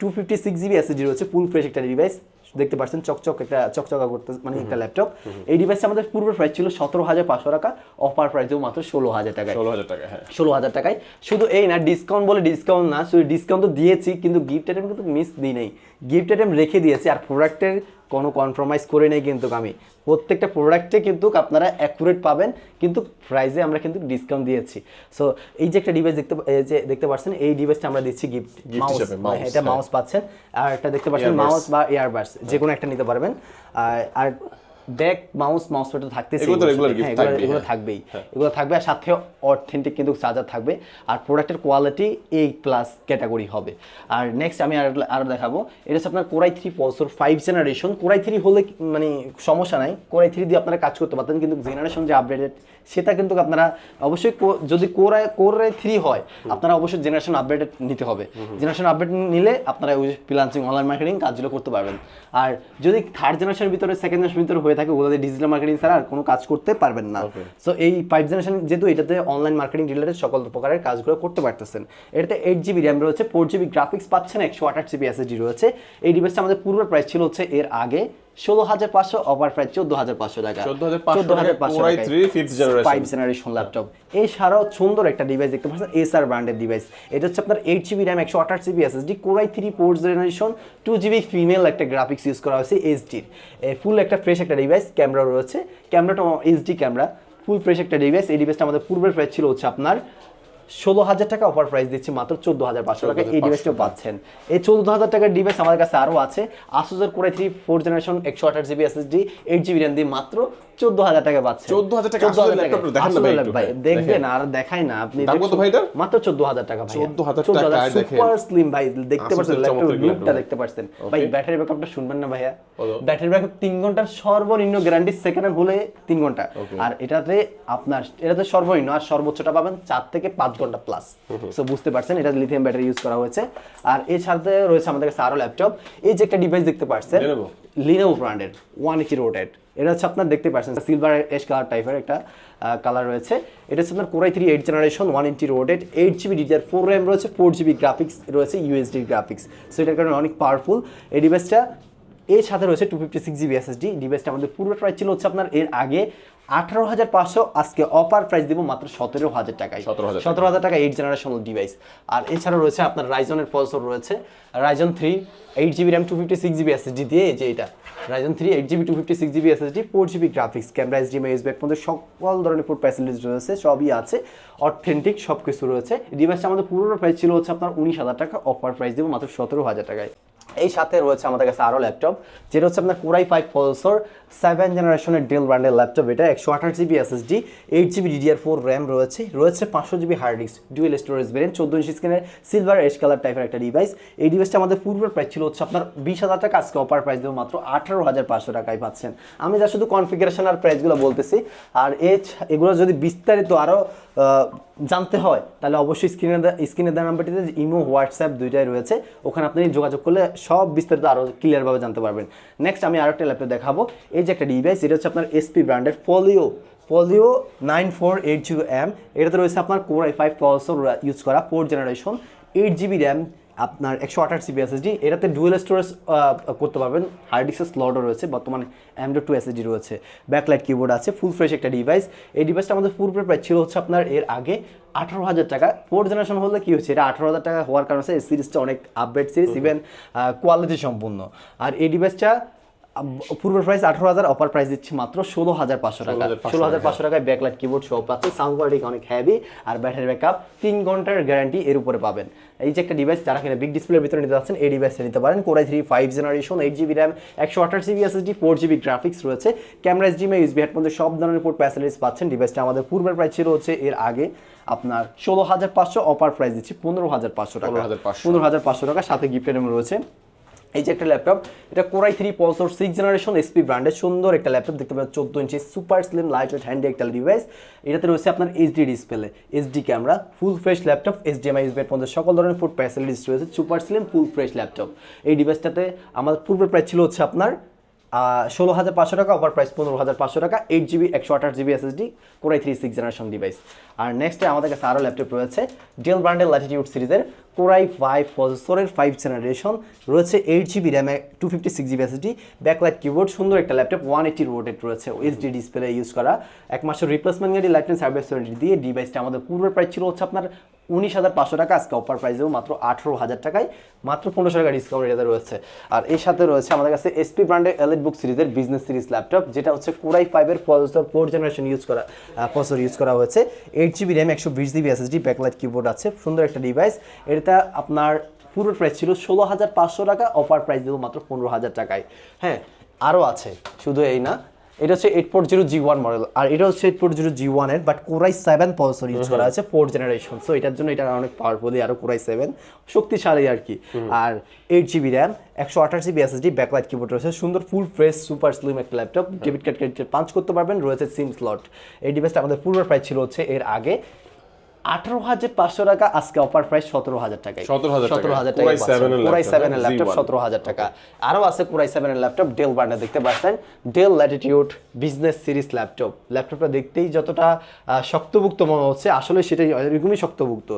two fifty six GB SSD রয়েছে ফুল ফ্রেশ একটা ডিভাইস দেখতে পাচ্ছেন চকচক একটা চকচকা করতে মানে একটা ল্যাপটপ এই ডিভাইসটা আমাদের পূর্বের প্রাইস ছিল সতেরো হাজার পাঁচশো টাকা অফার প্রাইসেও মাত্র ষোলো হাজার টাকায়। ষোলো হাজার টাকা হ্যাঁ। ষোলো হাজার টাকায়। শুধু এই না ডিসকাউন্ট বলে ডিসকাউন্ট না শুধু ডিসকাউন্ট তো দিয়েছি কিন্তু গিফট আইটেম কিন্তু মিস দিই নাই। গিফট আইটেম রেখে দিয়েছি আর প্রোডাক্টের কোনো কনফ্রোমাইজ করে নেই কিন্তু আমি। প্রত্যেকটা প্রোডাক্টে কিন্তু আপনারা অ্যাকুরেট পাবেন কিন্তু প্রাইসে আমরা কিন্তু ডিসকাউন্ট দিয়েছি। সো এই যে একটা ডিভাইস দেখতে এই যে দেখতে পাচ্ছেন এই ডিভাইসটা আমরা দিচ্ছি গিফট মাউস এটা হ্যাঁ। মাউস পাচ্ছেন। আর একটা দেখতে পাচ্ছেন মাউস বা ইয়ারবাডস যে কোনো একটা নিতে পারবেন। আর ব্যাক মাউস মাউস প্যাড থাকতেছে এগুলো থাকবেই, এগুলো হ্যাঁ। থাকবেই। এগুলো থাকবে আর সাথে অথেন্টিক কিন্তু চার্জার থাকবে আর প্রোডাক্টের কোয়ালিটি এই প্লাস ক্যাটাগরি হবে। আর নেক্সট আমি আর আরও দেখাবো এটা হচ্ছে আপনার Core i three processor five generation Core i three হলে মানে সমস্যা নাই কোরাই থ্রি দিয়ে আপনারা কাজ করতে পারতেন কিন্তু জেনারেশন যে আপডেটেড সেটা কিন্তু আপনারা অবশ্যই যদি কোরাই কোরাই থ্রি হয় আপনারা অবশ্যই জেনারেশন আপডেট নিতে হবে। জেনারেশন আপডেট নিলে আপনারা ওই ফ্রিলান্সিং অনলাইন মার্কেটিং কাজগুলো করতে পারবেন। আর যদি থার্ড জেনারেশনের ভিতরে সেকেন্ড জেনারেশন ভিতরে হয়ে থাকে ওগুলোতে ডিজিটাল মার্কেটিং ছাড়া আর কোনো কাজ করতে পারবেন না। সো এই ফাইভ জেনারেশন যেহেতু এটাতে অনলাইন মার্কেটিং রিলেটেড সকল প্রকারের কাজগুলো করতে পারতেছেন। এটাতে এইট জিবি র্যাম রয়েছে ফোর জিবি গ্রাফিক্স পাচ্ছেন একশো আঠাশ জিবি এসএসডি রয়েছে। এই ডিভাইসটা আমাদের পূর্বের প্রাইস ছিল হচ্ছে এর আগে ষোলো হাজার পাঁচশো অফার প্রাইস চোদ্দ হাজার পাঁচশো টাকা। 14,500 টাকায় Core i3 five generation laptop এছাড়াও সুন্দর একটা ডিভাইস দেখতে পাচ্ছেন এসআর ব্র্যান্ডের ডিভাইস এটা হচ্ছে আপনার এইট জিবি র্যাম একশো আঠাশ GB SSD Core i three four generation two GB female একটা গ্রাফিক্স ইউজ করা হয়েছে এইচডির ফুল একটা ফ্রেশ একটা ডিভাইস ক্যামেরা রয়েছে। ক্যামেরাটা এইচডি ক্যামেরা ফুল ফ্রেশ একটা ডিভাইস এই ডিভাইসটা আমাদের পূর্বের প্রাইস ছিল হচ্ছে আপনার ষোলো হাজার টাকা অফার প্রাইস দিচ্ছি মাত্র চোদ্দ হাজার পাঁচশো টাকা এই 14,500 ডিভাইসটাও পাচ্ছেন। এই চোদ্দ হাজার টাকার ডিভাইস আমাদের কাছে আরও আছে। আসুসের Core i three four generation একশো আঠাশ GB D eight GB RAM দিয়ে মাত্র চোদ্দ হাজার টাকা পাচ্ছেন 14,000 টাকা 14,000 আসলে ল্যাপটপটা দেখান না ভাই আসলে একটু, ভাই, দেখবেন আর দেখাই না আপনি? মাত্র চোদ্দ হাজার টাকা 14,000 টাকায় সুপার স্লিম ভাই দেখতে পাচ্ছেন লুকটা দেখতে পাচ্ছেন। ভাই ব্যাটারি ব্যাকআপটা শুনবেন না ভাইয়া? ব্যাটারি ব্যাকআপ তিন ঘণ্টার সর্বনিম্ন গ্যারান্টি সেকেন্ড হ্যান্ড হলে তিন ঘণ্টা। আর এটাতে আপনার এটাতে সর্বনিম্ন আর সর্বোচ্চটা পাবেন চার থেকে পাঁচ ঘণ্টা প্লাস সো বুঝতে পারছেন এটা লিথিয়াম ব্যাটারি ইউজ করা হয়েছে। আর এছাড়াতে রয়েছে আমাদের কাছে আরও ল্যাপটপ এই যে একটা ডিভাইস দেখতে পাচ্ছেন। লিনোভো ব্র্যান্ডের ওয়ান এইটি রোটেড এটা হচ্ছে আপনার দেখতে পাচ্ছেন সিলভার এস কালার টাইপের একটা কালার রয়েছে। এটা হচ্ছে আপনার Core i three eight generation one inch rotated eight GB DDR four RAM রয়েছে ফোর জিবি গ্রাফিক্স রয়েছে ইউএসডি গ্রাফিক্স সো এটার কারণে অনেক পাওয়ারফুল এই ডিভাইসটা এর সাথে রয়েছে two fifty six GB SSD ডিভাইসটা আমাদের পূর্ব প্রাইস ছিল হচ্ছে আপনার এর আগে আঠারো হাজার পাঁচশো আজকে অফার প্রাইস দিব মাত্র সতেরো হাজার টাকায়। 17,000 টাকা। সতেরো হাজার টাকা এইট জেনারেশনাল ডিভাইস আর এছাড়া রয়েছে আপনার রাইজনের প্রসেসর রয়েছে। Ryzen three eight GB RAM two fifty six GB SSD দিয়ে যে এটা। Ryzen three eight GB two fifty six GB SSD four GB graphics camera HDMI USB মধ্যে সকল ধরনের ফুড ফ্যাসিলিটিস রয়েছে সবই আছে। অথেন্টিক সব কিছু রয়েছে ডিভাইসটা আমাদের পুরোনো প্রাইস ছিল হচ্ছে আপনার উনিশ হাজার টাকা অফার প্রাইস দেবো মাত্র সতেরো হাজার টাকায়। এই সাথে রয়েছে আমাদের কাছে আরও ল্যাপটপ, যেটা হচ্ছে আপনার Core i five processor seven জেনারেশনের ডেল ব্র্যান্ডের ল্যাপটপ। এটা একশো আঠাশ GB SSD eight GB DDR four RAM রয়েছে। রয়েছে পাঁচশো GB hard disk dual storage variant চোদ্দ ইঞ্চি স্ক্রিনের সিলভার এস কালার টাইপের একটা ডিভাইস এই ডিভাইসটা আমাদের পূর্বের প্রাইস ছিল হচ্ছে আপনার বিশ হাজার টাকা, আজকে অফার প্রাইস দেবো মাত্র আঠারো হাজার পাঁচশো টাকায় পাচ্ছেন। আমি যা শুধু কনফিগারেশন আর প্রাইসগুলো বলতেছি। আর এ এগুলো যদি বিস্তারিত আরও জানতে হয়, তাহলে অবশ্যই স্ক্রিনে স্ক্রিনে দেওয়া নাম্বারটিতে ইমো হোয়াটসঅ্যাপ দুইটাই রয়েছে, ওখানে আপনি যোগাযোগ করলে সব বিস্তারিত আরও ক্লিয়ারভাবে জানতে পারবেন। নেক্সট আমি আরও একটা ল্যাপটপ দেখাবো, এই যে একটা ডিভাইস এটা হচ্ছে আপনার এসপি ব্র্যান্ডের Folio Folio nine four eight zero M এটাতে রয়েছে আপনার Core i five processor use করা four generation eight GB RAM আপনার একশো আঠাশ জিবি এসএসডি এটাতে ডুয়েল স্টোরেজ করতে পারবেন। হার্ড ডিস্কের স্লটও রয়েছে বর্তমানে অ্যামডো টু এসএসডি রয়েছে। ব্যাকলাইট কিবোর্ড আছে ফুল ফ্রেশ একটা ডিভাইস এই ডিভাইসটা আমাদের পূর্বের প্রায় ছিল হচ্ছে আপনার এর আগে আঠারো হাজার টাকা। ফোর জেনারেশন হলে কী হচ্ছে এটা আঠারো হাজার টাকা হওয়ার কারণে এই সিরিজটা অনেক আপডেট সিরিজ ইভেন কোয়ালিটি সম্পূর্ণ। আর এই ডিভাইসটা পূর্বের প্রাইস আঠারো হাজার অফার প্রাইস দিচ্ছি মাত্র ষোলো হাজার পাঁচশো টাকা। ষোলো হাজার পাঁচশো টাকায় ব্যাকলাইট কিবোর্ড সহ পাচ্ছে সাউন্ড কোয়ালিটি অনেক হ্যাভি আর ব্যাটারি ব্যাকআপ তিন ঘণ্টার গ্যারান্টি এর উপরে পাবেন। এই যে একটা ডিভাইস যারা কিনা বিগ ডিসপ্লের ভিতরে নিতে যাচ্ছেন এই ডিভাইসটা নিতে পারেন। Core i three five generation eight GB RAM একশো আঠাশ GB SSD four GB graphics রয়েছে। ক্যামেরা এসডিএমআই ইউসবি হেডফোন সব ধরনের পোর্ট ফ্যাসিলিটিস পাচ্ছেন। ডিভাইসটা আমাদের পূর্বের প্রাইস ছিল হচ্ছে এর আগে আপনার ষোলো হাজার পাঁচশো অফার প্রাইস দিচ্ছি পনেরো হাজার পাঁচশো টাকা। 15,500 পনেরো হাজার পাঁচশো টাকা সাথে গিফটের রয়েছে। এই যে একটা ল্যাপটপ এটা Core i three processor six generation HP ব্র্যান্ডের সুন্দর একটা ল্যাপটপ দেখতে পাচ্ছেন চোদ্দ inch super slim lightweight handy একটা ডিভাইস এটাতে রয়েছে আপনার HD display HD camera full fresh laptop HDMI ইউসবের মধ্যে সকল ধরনের ফুড ফ্যাসিলিটিস রয়েছে super slim full fresh laptop এই ডিভাইসটাতে আমার পূর্বের প্রাইস ছিল হচ্ছে আপনার ষোলো হাজার পাঁচশো টাকা অফার প্রাইস পনেরো হাজার পাঁচশো টাকা এইট জিবি একশো আঠাশ GB SSD Core i three six generation device আর নেক্সটে আমাদের কাছে আরও ল্যাপটপ রয়েছে ডেল ব্র্যান্ডের ল্যাটিটিউড সিরিজের কোরাই ফাইভ প্রসেসরের ফাইভ জেনারেশন রয়েছে eight GB র্যামে two fifty six GB SSD backlight keyboard সুন্দর একটা ল্যাপটপ ওয়ান এইটি রোটেড রয়েছে এইচডি ডিসপ্লে ইউজ করা। এক মাসের রিপ্লেসমেন্ট গাড়ি লাইফটাইম সার্ভিস দিয়ে ডিভাইসটা আমাদের পূর্বের প্রাইস ছিল হচ্ছে আপনার উনিশ হাজার পাঁচশো টাকা। আজকে অফার প্রাইসেও মাত্র আঠেরো হাজার টাকায়। মাত্র পনেরোশো টাকা ডিসকাউন্ট এটাতে রয়েছে। আর এর সাথে রয়েছে আমাদের কাছে এসপি ব্র্যান্ডের এলিট বুক সিরিজের বিজনেস সিরিজ ল্যাপটপ যেটা হচ্ছে কোরাই ফাইভের প্রসেসর ফোর জেনারেশন ইউজ করা প্রসেসর ইউজ করা হয়েছে। এইট জিবি র্যাম একশো বিশ জিবি এসএসডি ব্যাকলাইট কিবোর্ড আছে। সুন্দর একটা ডিভাইস এটা আপনার পুরো প্রাইস ছিল ষোলো হাজার পাঁচশো টাকা অফার প্রাইস দেবো মাত্র পনেরো হাজার টাকায়। হ্যাঁ আরও আছে। শুধু এই না এটা হচ্ছে eight four zero G one model আর এটা হচ্ছে এইট ফোর জিরো জি ওয়ানের but Core i seven processor use করা আছে ফোর জেনারেশন সো এটার জন্য এটা অনেক পাওয়ারফুলি আরও কোরাই সেভেন শক্তিশালী আর কি। আর এইট জিবি র্যাম একশো আঠাশ জিবি এসএসডি ব্যাকলাইট কিবোর্ড রয়েছে সুন্দর ফুল ফ্রেশ সুপার স্লিম একটা laptop debit card credit punch করতে পারবেন রয়েছে সিম স্লট এই ডিভাইসটা আমাদের পূর্বের প্রাইস ছিল হচ্ছে এর আগে আঠারো হাজার পাঁচশো টাকা আজকে অফার প্রাইস সতেরো হাজার টাকায় 17,000 টাকা। সতেরো হাজার টাকা i7 এর কোরাই laptop, সেভেন এর হ্যাঁ? ল্যাপটপ সতেরো হাজার টাকা। আরও আছে কোরাই সেভেনের ল্যাপটপ ডেল ব্র্যান্ডের দেখতে পাচ্ছেন। Dell Latitude business series laptop ল্যাপটপটা দেখতেই যতটা শক্তভুক্ত মনে হচ্ছে আসলে সেটাই এরকমই শক্তভুক্ত।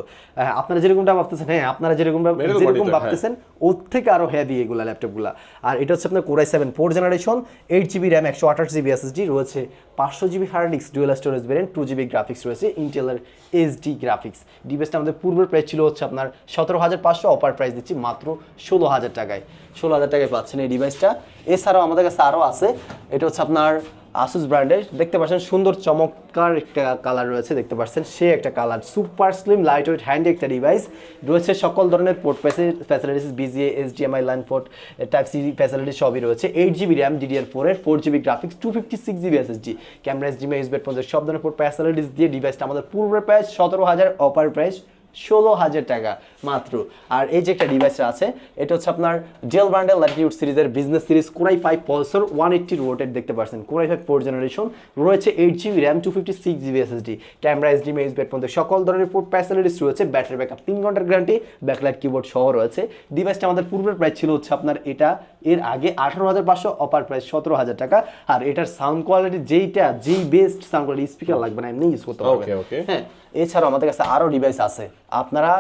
আপনারা যেরকমটা ভাবতেছেন হ্যাঁ আপনারা যেরকম যেরকম হ্যাঁ। ভাবতেছেন ওর থেকে আরও হেভি এগুলো ল্যাপটপগুলো আর এটা হচ্ছে আপনার Core i seven four generation eight GB RAM একশো আঠাশ জিবি এসএসডি রয়েছে পাঁচশো GB hard disk dual storage variant two GB graphics রয়েছে ইন্টেলের এইচডি গ্রাফিক্স ডিভাইসটা আমাদের পূর্বের প্রাইস ছিল হচ্ছে আপনার সতেরো হাজার পাঁচশো অপার প্রাইস দিচ্ছি মাত্র ষোলো হাজার টাকায়। ষোলো হাজার টাকায় পাচ্ছেন এই ডিভাইসটা এছাড়াও আমাদের কাছে আরও আছে, এটা হচ্ছে আপনার আসুস ব্র্যান্ডের দেখতে পাচ্ছেন সুন্দর, চমৎকার একটা কালার রয়েছে, দেখতে পাচ্ছেন। সে একটা colour super slim lightweight handy একটা ডিভাইস রয়েছে সকল ধরনের port facilities VGA HDMI line port type C facilities সবই রয়েছে। Eight GB RAM DDR four এর four GB graphics two fifty six GB SSD camera HDMI ইউজবেট পর্যন্ত সব ধরনের পোর্ট ফ্যাসিলিটিস দিয়ে ডিভাইসটা আমাদের পূর্বের প্রাইস সতেরো হাজার অপার প্রাইস ষোলো হাজার টাকা মাত্র। আর এই যে একটা ডিভাইস আছে এটা হচ্ছে আপনার জেল ব্র্যান্ডের ল্যাটিটিউড সিরিজের business series Core i five processor one eighty rotated দেখতে পাচ্ছেন Core i five four generation রয়েছে eight GB RAM two fifty six GB SSD camera SD মেজ বেড পর্যন্ত সকল ধরনের পোর্ট ফ্যাসিলিটিস রয়েছে ব্যাটারি ব্যাকআপ তিন ঘণ্টার গ্যারান্টি ব্যাকলাইট কিবোর্ড সহ রয়েছে। ডিভাইসটা আমাদের পূর্বের প্রাইস ছিল হচ্ছে আপনার এটা এর আগে আঠারো হাজার পাঁচশো অপার প্রাইস সতেরো হাজার টাকা। আর এটার সাউন্ড কোয়ালিটি যেইটা যেই বেস্ট সাউন্ড কোয়ালিটি স্পিকার লাগবে না এমনি ইউজ করতে হবে. হ্যাঁ এছাড়াও আমাদের কাছে আরও ডিভাইস আছে। আপনারা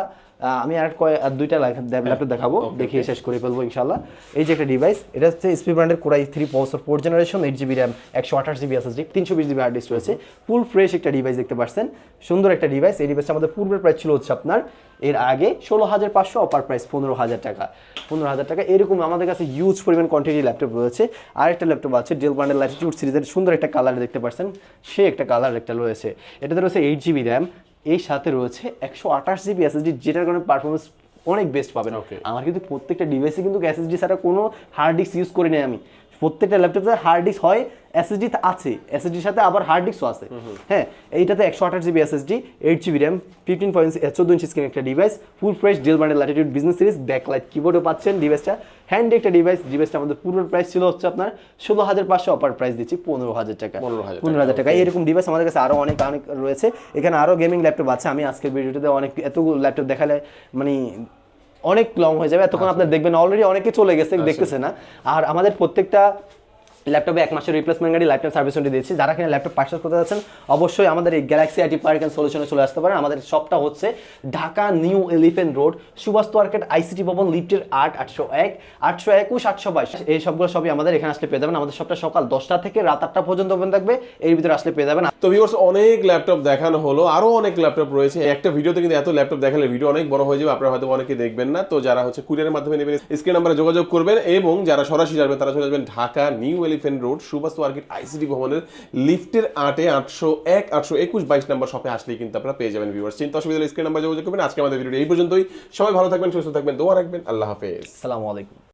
আমি আর কয় আর দুইটা ল্যাপটপ দেখাবো দেখিয়ে শেষ করে ফেলব ইনশাল্লাহ এই যে একটা ডিভাইস এটা হচ্ছে এসপি ব্র্যান্ডের Core i three processor four generation eight GB RAM একশো আঠাশ জিবি এসএসডি তিনশো বিশ জিবি হার্ড ডিস্ক রয়েছে। ফুল ফ্রেশ একটা ডিভাইস দেখতে পাচ্ছেন। সুন্দর একটা ডিভাইস এই ডিভাইসটা আমাদের পূর্বের প্রাইস ছিল হচ্ছে আপনার এর আগে ষোলো হাজার পাঁচশো অপার প্রাইস পনেরো হাজার টাকা। পনেরো হাজার টাকা এরকম আমাদের কাছে ইউজ পরিমাণ কোয়ান্টিটি ল্যাপটপ রয়েছে। আর একটা ল্যাপটপ আছে ডেল ব্র্যান্ডের ল্যাটিটিউড সিরিজের সুন্দর একটা কালার দেখতে পাচ্ছেন। সে একটা কালার একটা রয়েছে। এটাতে রয়েছে এইট জিবি র্যাম এই সাথে রয়েছে একশো আঠাশ জিবি এসএসডি যেটার কারণে পারফরমেন্স অনেক বেস্ট পাবেন. আমার কিন্তু প্রত্যেকটা ডিভাইসে কিন্তু এসএসডি ছাড়া কোনো হার্ড ডিস্ক ইউজ করি নাই আমি প্রত্যেকটা ল্যাপটপে হার্ড ডিস্ক হয় এসএসডি আছে। এসএসডির সাথে আবার হার্ড ডিস্কও আছে। হ্যাঁ এইটাতে একশো আঠাশ GB SSD eight GB RAM fifteen point চোদ্দ ইঞ্চি স্ক্রিন একটা ডিভাইস ফুল ফ্রেশ ডেল ব্র্যান্ডের ল্যাটিটিউড বিজনেস সিরিজ ব্যাকলাইট কিবোর্ডও পাচ্ছেন ডিভাইসটা হ্যান্ড একটা ডিভাইস ডিভাইসটা আমাদের পূর্বের প্রাইস ছিল হচ্ছে আপনার ষোলো হাজার পাঁচশো অপার প্রাইস দিচ্ছি পনেরো হাজার টাকা। 15,000 পনেরো হাজার টাকা এরকম ডিভাইস আমাদের কাছে আরও অনেক অনেক রয়েছে। এখানে আরও গেমিং ল্যাপটপ আছে। আমি আজকের ভিডিওটাতে অনেক এত ল্যাপটপ দেখালে মানে অনেক লং হয়ে যাবে। এতক্ষণ আপনার দেখবেন অলরেডি অনেকে চলে গেছে দেখতেছে না। আর আমাদের প্রত্যেকটা ল্যাপটপে এক মাসের রিপ্লেসমেন্ট গাড়ি টাইম সার্ভিস দিয়েছি। যারা কিনা ল্যাপটপ পারচেস করতে যাচ্ছেন, অবশ্যই আমাদের এই গ্যালাক্সি আইটি পার্ক অ্যান্ড সলিউশনে চলে আসতে পারেন। আমাদের শপটা হচ্ছে Dhaka New Elephant Road, Subhash Market ICT Bhaban, লিফটের আট, আটশো এক, আটশো একুশ, আটশো বাইশ। এই সবগুলো সবই আমাদের এখানে আসলে পেয়ে যাবেন। আমাদের শপটা সকাল দশটা থেকে রাত আটটা পর্যন্ত ওপেন থাকবে। এর ভিতরে আসলে পেয়ে যাবেন। তো ভিউয়ার্স অনেক ল্যাপটপ দেখানো হলো। আরও অনেক ল্যাপটপ রয়েছে। একটা ভিডিওতে কিন্তু এত ল্যাপটপ দেখালে ভিডিও অনেক বড় হয়ে যাবে। আপনারা হয়তো অনেকে দেখবেন না। তো যারা হচ্ছে কুরিয়ারের মাধ্যমে নেবেন স্ক্রিন নাম্বারে যোগাযোগ করবেন এবং যারা সরাসরি যাবেন, তারা চলে যাবেন Dhaka New Elephant Road Subhash Market ICT ভবনের লিফটের আটে আটশো এক, আটশো একুশ বাইশ নাম্বার শপে আসলেই কিন্তু আপনারা পেয়ে যাবেন ভিউয়ার্স চিন্তা অসুবিধা স্ক্রিন নাম্বার যোগাযোগ করবেন। আজকে আমাদের ভিডিও এই পর্যন্তই। সবাই ভালো থাকবেন, সুস্থ থাকবেন, দোয়া রাখবেন। আল্লাহ হাফেজ। আসসালামু আলাইকুম।